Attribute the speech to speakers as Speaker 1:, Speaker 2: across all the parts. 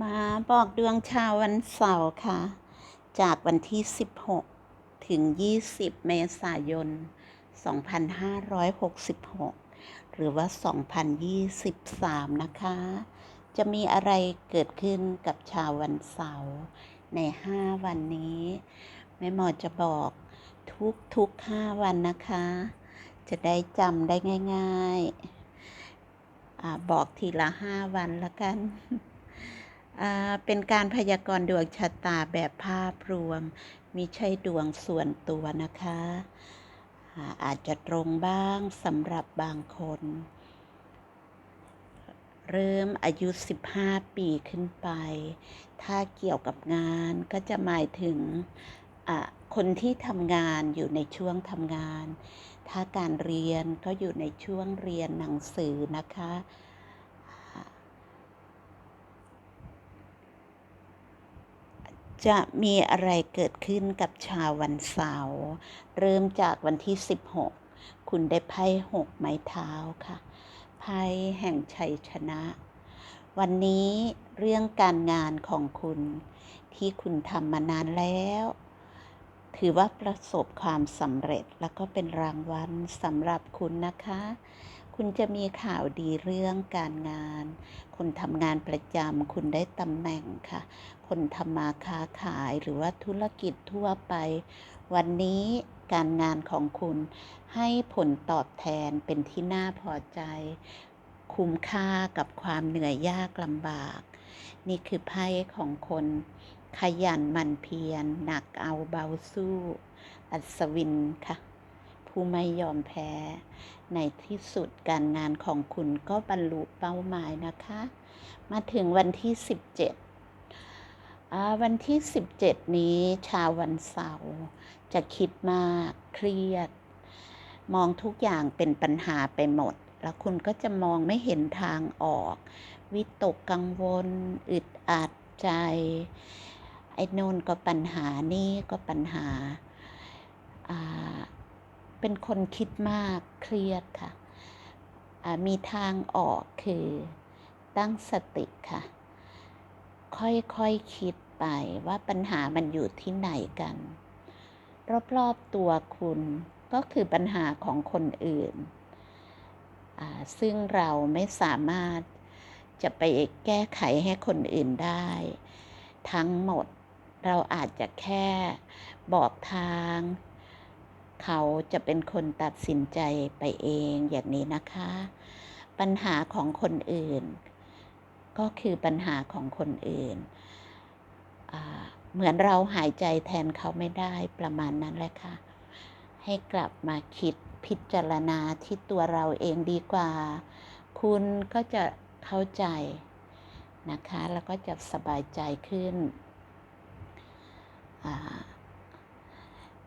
Speaker 1: มาบอกดวงชาววันเสาร์ค่ะ จากวันที่ 16 ถึง 20 เมษายน 2566 หรือว่า 2023 นะคะ จะมีอะไรเกิดขึ้นกับชาววันเสาร์ใน 5 วันนี้แม่หมอจะบอกทุกทุก5วันนะคะ จะได้จำได้ง่ายๆอบอกทีละ 5 วันละกัน เป็นการพยากรณ์ดวงชะตาแบบภาพรวมมิใช่ดวงส่วนตัวนะคะ อาจจะตรงบ้างสำหรับบางคน เริ่มอายุ 15 ปีขึ้นไป ถ้าเกี่ยวกับงานก็จะหมายถึงคนที่ทำงานอยู่ในช่วงทำงาน ถ้าการเรียนก็อยู่ในช่วงเรียนหนังสือนะคะ จะมีอะไรเกิดขึ้นกับชาววันเสาร์เริ่มจากวันที่ 16 คุณได้ไพ่หกไม้เท้าค่ะไพ่แห่งชัยชนะ วันนี้เรื่องการงานของคุณที่คุณทำมานานแล้ว ถือว่าประสบความสำเร็จแล้วก็เป็นรางวัลสำหรับคุณนะคะ คุณจะมีข่าวดีเรื่องการงานคนทำงานประจำคุณได้ตำแหน่งค่ะ คนทำมาค้าขายหรือว่าธุรกิจทั่วไป วันนี้การงานของคุณให้ผลตอบแทนเป็นที่น่าพอใจ คุ้มค่ากับความเหนื่อยยากลำบาก นี่คือไพ่ของคนขยันหมั่นเพียรหนักเอาเบาสู้ อัศวินค่ะ ผู้ไม่ยอมแพ้ ในที่สุดการงานของคุณก็บรรลุเป้าหมายนะคะ มาถึงวันที่ 17 วันที่ 17 นี้ชาววันเสาร์จะคิดมากเครียด มองทุกอย่างเป็นปัญหาไปหมด แล้วคุณก็จะมองไม่เห็นทางออก วิตกกังวล อึดอัดใจ ไอ้โน่นก็ปัญหานี่ก็ปัญหา เป็นคนคิดมากเครียดค่ะ มีทางออกคือตั้งสติค่ะ ค่อยๆคคิดไปว่าปัญหามันอยู่ที่ไหนกัน รอบๆตัวคุณก็คือปัญหาของคนอื่น ซึ่งเราไม่สามารถจะไปแก้ไขให้คนอื่นได้ ทั้งหมดเราอาจจะแค่บอกทาง เขาจะเป็นคนตัดสินใจไปเองอย่างนี้นะคะ ปัญหาของคนอื่น ก็คือปัญหาของคนอื่น เหมือนเราหายใจแทนเขาไม่ได้ประมาณนั้นแหละค่ะ ให้กลับมาคิดพิจารณาที่ตัวเราเองดีกว่า คุณก็จะเข้าใจนะคะ แล้วก็จะสบายใจขึ้น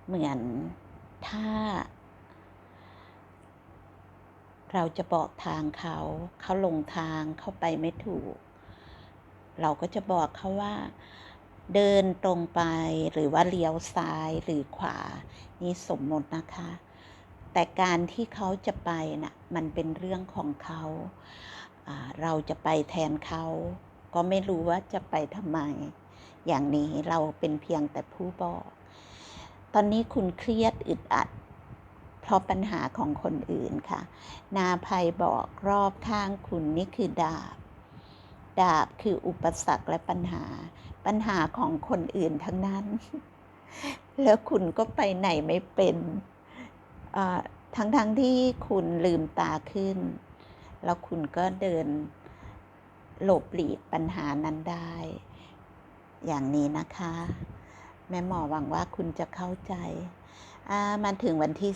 Speaker 1: เหมือนถ้า เราจะบอกทางเขา เขาลงทางเข้าไปไม่ถูก เราก็จะบอกเขาว่า เดินตรงไปหรือว่าเลี้ยวซ้ายหรือขวา นี่สมมตินะคะ แต่การที่เขาจะไปนะ่ะมันเป็นเรื่องของเขาอ่าเราจะไปแทนเขา ก็ไม่รู้ว่าจะไปทำไม อย่างนี้เราเป็นเพียงแต่ผู้บอก ตอนนี้คุณเครียดอึดอัด เพราะปัญหาของคนอื่นค่ะ นาภัยบอกรอบข้างคุณนี่คือดาบ ดาบคืออุปสรรคและปัญหา ปัญหาของคนอื่นทั้งนั้น แล้วคุณก็ไปไหนไม่เป็นทั้งๆทที่คุณลืมตาขึ้น แล้วคุณก็เดินหลบหลีกปัญหานั้นได้ อย่างนี้นะคะ แม่หมอหวังว่าคุณจะเข้าใจ อ่ามาถึงวันที่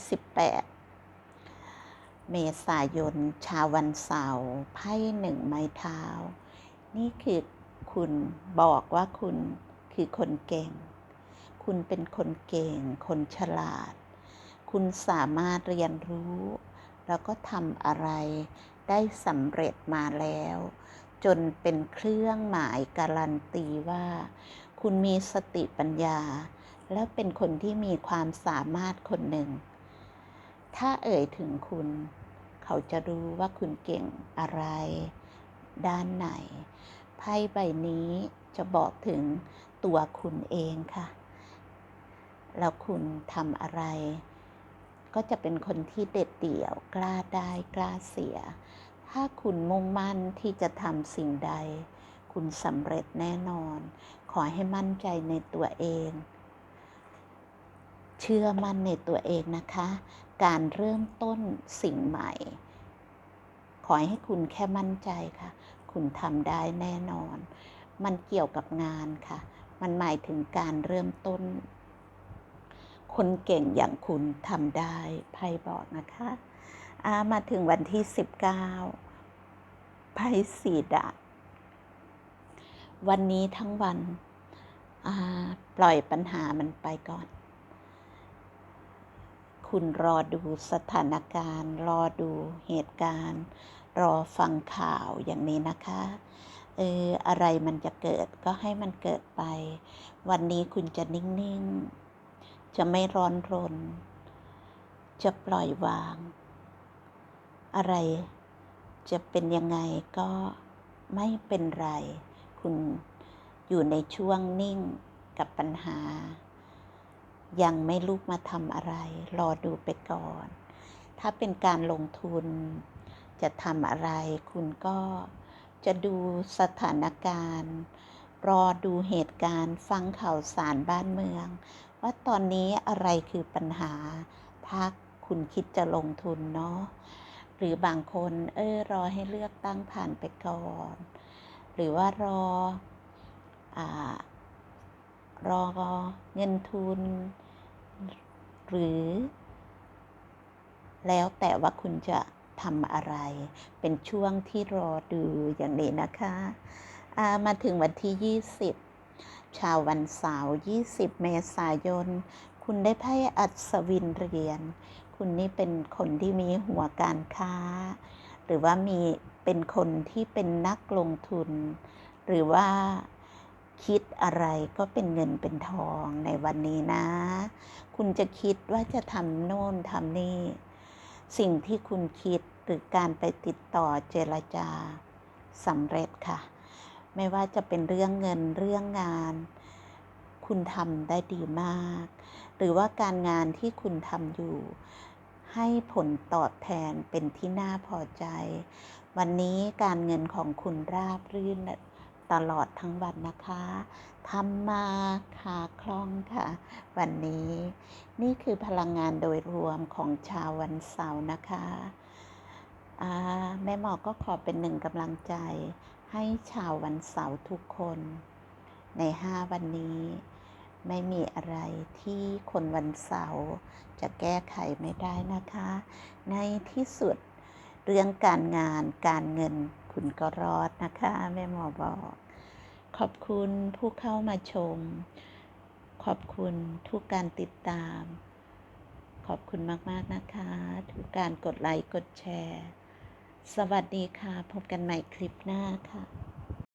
Speaker 1: 18 เมษายนชาววันเสาร์ไพ่หนึ่งไม้เท้า นี่คือคุณบอกว่าคุณคือคนเก่ง คุณเป็นคนเก่ง คนฉลาด คุณสามารถเรียนรู้ แล้วก็ทำอะไรได้สำเร็จมาแล้ว จนเป็นเครื่องหมายการันตีว่า คุณมีสติปัญญา และเป็นคนที่มีความสามารถคนหนึ่ง ถ้าเอ่ยถึงคุณ เขาจะรู้ว่าคุณเก่งอะไร ด้านไหน ไพ่ใบนี้จะบอกถึงตัวคุณเองค่ะ แล้วคุณทำอะไร ก็จะเป็นคนที่เด็ดเดี่ยว กล้าได้กล้าเสีย ถ้าคุณมุ่งมั่นที่จะทำสิ่งใด คุณสำเร็จแน่นอน ขอให้มั่นใจในตัวเอง เชื่อมั่นในตัวเองนะคะ การเริ่มต้นสิ่งใหม่ ขอให้คุณแค่มั่นใจค่ะ คุณทำได้แน่นอน มันเกี่ยวกับงานค่ะ มันหมายถึงการเริ่มต้น คนเก่งอย่างคุณทำได้ไพ่บอกนะคะามาถึงวันที่ 19ไพ่สีดาวันนี้ทั้งวันปล่อยปัญหามันไปก่อน คุณรอดูสถานการณ์ รอดูเหตุการณ์ รอฟังข่าวอย่างนี้นะคะเอออะไรมันจะเกิดก็ให้มันเกิดไป วันนี้คุณจะนิ่ง ๆ จะไม่ร้อนรน จะปล่อยวาง อะไรจะเป็นยังไงก็ไม่เป็นไร คุณอยู่ในช่วงนิ่งกับปัญหา ยังไม่ลุกมาทำอะไร รอดูไปก่อน ถ้าเป็นการลงทุนจะทำอะไร คุณก็จะดูสถานการณ์ รอดูเหตุการณ์ ฟังข่าวสารบ้านเมือง ว่าตอนนี้อะไรคือปัญหา ถ้าคุณคิดจะลงทุนเนาะหรือบางคนเออรอให้เลือกตั้งผ่านไปก่อน หรือว่ารออ่า รอเงินทุน หรือ แล้วแต่ว่าคุณจะทำอะไร เป็นช่วงที่รอดูอย่างนี้นะคะามาถึงวันที่ 20 ชาววันเสาร์20 เมษายน คุณได้ไพ่อัศวินเรียน คุณนี่เป็นคนที่มีหัวการค้า หรือว่ามีเป็นคนที่เป็นนักลงทุน หรือว่า คิดอะไรก็เป็นเงินเป็นทองในวันนี้นะ คุณจะคิดว่าจะทำโน่นทำนี่ สิ่งที่คุณคิดหรือการไปติดต่อเจรจาสำเร็จค่ะ ไม่ว่าจะเป็นเรื่องเงินเรื่องงาน คุณทำได้ดีมาก หรือว่าการงานที่คุณทำอยู่ ให้ผลตอบแทนเป็นที่น่าพอใจ วันนี้การเงินของคุณราบรื่น ตลอดทั้งวันนะคะทำมาขาคล่องค่ะ วันนี้ นี่คือพลังงานโดยรวมของชาววันเสาร์นะคะแม่หมอก็ขอเป็นหนึ่งกำลังใจ ให้ชาววันเสาร์ทุกคน ในห้าวันนี้ ไม่มีอะไรที่คนวันเสาร์จะแก้ไขไม่ได้นะคะ ในที่สุดเรื่องการงานการเงิน คุณก็รอดนะคะ แม่หมอบอก ขอบคุณผู้เข้ามาชม ขอบคุณทุกการติดตาม ขอบคุณมาก ๆ นะคะ ทุกการกดไลค์ กดแชร์ สวัสดีค่ะ พบกันใหม่คลิปหน้าค่ะ